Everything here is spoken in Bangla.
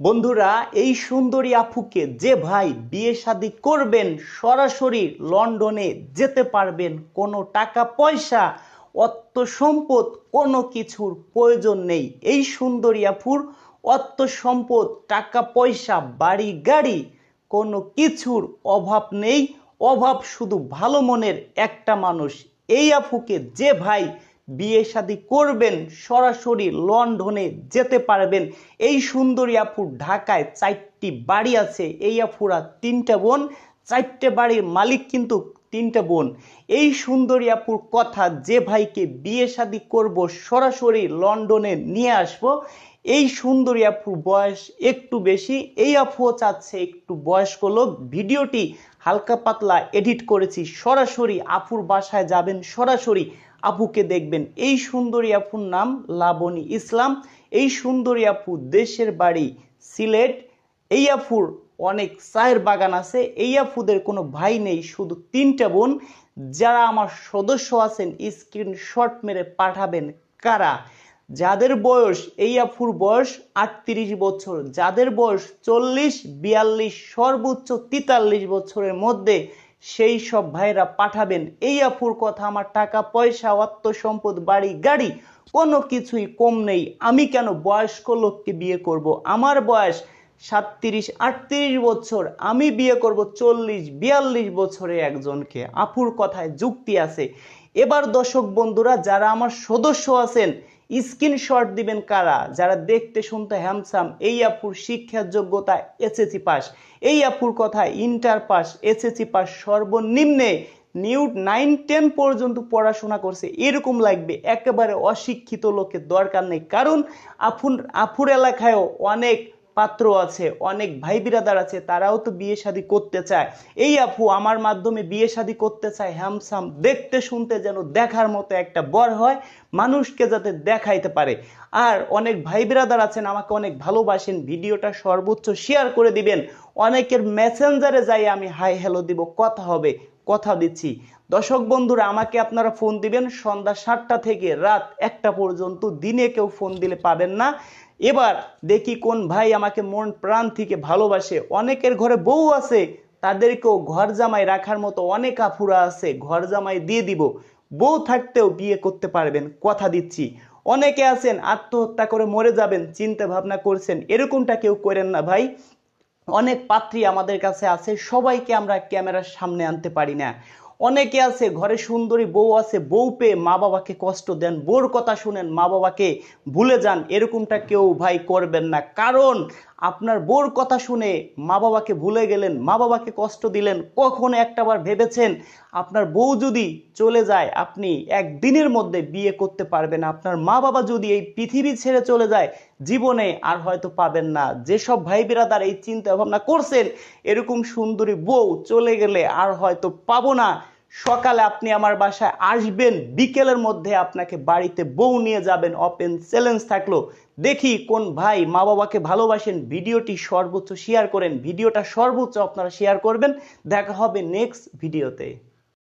বন্ধুরা, এই সুন্দরী আপুকে যে ভাই বিয়ে শাদী করবেন, সরাসরি লন্ডনে যেতে পারবেন, কোনো টাকা পয়সা, অর্থ সম্পদ, কোনো কিছুর প্রয়োজন নেই। এই সুন্দরী আপুর অর্থ সম্পদ, টাকা পয়সা, বাড়ি, গাড়ি, কোনো কিছুর অভাব নেই। অভাব শুধু ভালো মনের একটা মানুষ। এই আপুকে যে ভাই বিয়ে শাদী করবেন, সরাসরি লন্ডনে যেতে পারবেন। এই সুন্দরী আপুর ঢাকায় চারটি বাড়ি আছে। এই আপুরা তিনটা বোন, চারটে বাড়ির মালিক কিন্তু তিনটা বোন। এই সুন্দরী আপুর কথা যে ভাইকে বিয়ে শাদী করব, সরাসরি লন্ডনে নিয়ে আসব। এই সুন্দরী আপুর বয়স একটু বেশি। এই আপুও চাচ্ছে একটু বয়স্ক লোক। ভিডিওটি হালকা পাতলা এডিট করেছি। সরাসরি আপুর বাসায় যাবেন, সরাসরি আপুকে দেখবেন। এই সুন্দরী আপুর নাম লাবণী ইসলাম। এই সুন্দরী আপু দেশের বাড়ি সিলেট। এই আফুর অনেক চায়ের বাগান আছে। এই আফুদের কোনো ভাই নেই, শুধু তিনটা বোন। যারা আমার সদস্য আছেন স্ক্রিনশট মেরে পাঠাবেন কারা? যাদের বয়স, এই আফুর বয়স আটত্রিশ বছর। যাদের বয়স চল্লিশ, বিয়াল্লিশ, সর্বোচ্চ তেতাল্লিশ বছরের মধ্যে সেই সব ভাইরা পাঠাবেন। এই আফুর কথা আমার টাকা, পয়সা অর্থ সম্পদ বাড়ি, গাড়ি, কোনো কিছুই কম নেই। আমি কেন বয়স্ক লোককে বিয়ে করব? আমার বয়স সাতত্রিশ, আটত্রিশ বছর। আমি বিয়ে করব চল্লিশ, বিয়াল্লিশ বছরে একজনকে। আপুর কথায় যুক্তি আছে। এবার দর্শক বন্ধুরা, যারা আমার সদস্য আছেন স্ক্রিনশট দিবেন কারা? যারা দেখতে, শুনতে হ্যামসাম এই আপুর শিক্ষার যোগ্যতা এসএসসি পাস এই আপুর কথা ইন্টার পাস এসএসসি পাস সর্বনিম্নে নিউট নাইন টেন পর্যন্ত পড়াশোনা করছে। এরকম লাগবে, একেবারে অশিক্ষিত লোকের দরকার নেই। কারণ আফুন আপুর এলাকায়ও অনেক পাত্র আছে, অনেক ভাই বিরাদার আছে, তারাও তো বিয়ে শাদী করতে চায়। এই আপু আমার মাধ্যমে বিয়ে শাদী করতে চায়, হ্যামসাম, দেখতে শুনতে যেন দেখার মতো একটা বর হয়, মানুষকে যাতে দেখাইতে পারে। আর অনেক ভাই বিরাদার আছেন, আমাকে অনেক ভালোবাসেন, ভিডিওটা সর্বোচ্চ শেয়ার করে দিবেন। অনেকের মেসেঞ্জারে যাই আমি হাই হ্যালো দিব, কথা হবে, কথা দিচ্ছি। দর্শক বন্ধুরা, আমাকে আপনারা ফোন দিবেন, সন্ধ্যা সাতটা থেকে রাত একটা পর্যন্ত দিনে কেউ ফোন দিলে পাবেন না। এবার দেখি কোন ভাই আমাকে মন প্রাণ থেকে ভালোবাসে। অনেকের ঘরে বউ আছে, তাদেরকেও ঘর জামাই রাখার মতো অনেক আফুরা আছে, ঘর জামাই দিয়ে দিব। বউ থাকতেও বিয়ে করতে পারবেন, কথা দিচ্ছি। অনেকে আছেন, আত্মহত্যা করে মরে যাবেন চিন্তা ভাবনা করছেন, এরকমটা কেউ করেন না ভাই। অনেক পাত্রী আমাদের কাছে আছে, সবাইকে আমরা ক্যামেরার সামনে আনতে পারি না। অনেকে আছে, ঘরে সুন্দরী বউ আছে, বউ পেয়ে মা বাবাকে কষ্ট দেন, বউর কথা শুনেন, মা বাবাকে ভুলে যান, এরকমটা কেউ ভাই করবেন না। কারণ আপনার বউর কথা শুনে মা বাবাকে ভুলে গেলেন মা বাবাকে কষ্ট দিলেন, কখন একটাবার ভেবেছেন আপনার বউ যদি চলে যায়, আপনি একদিনের মধ্যে বিয়ে করতে পারবেন। আপনার মা বাবা যদি এই পৃথিবী ছেড়ে চলে যায়, জীবনে আর হয়তো পাবেন না। যেসব ভাই বিরাদার এই চিন্তা ভাবনা করছেন, এরকম সুন্দরী বউ চলে গেলে আর হয়তো পাবো না। সকালে আপনি আমার বাসায় আসবেন, বিকেলের মধ্যে আপনাকে বাড়িতে বউ নিয়ে যাবেন ওপেন চ্যালেঞ্জ থাকল। দেখি কোন ভাই মা বাবাকে ভালোবাসেন, ভিডিওটি সর্বোচ্চ শেয়ার করেন, ভিডিওটা সর্বোচ্চ আপনারা শেয়ার করবেন। দেখা হবে নেক্সট ভিডিওতে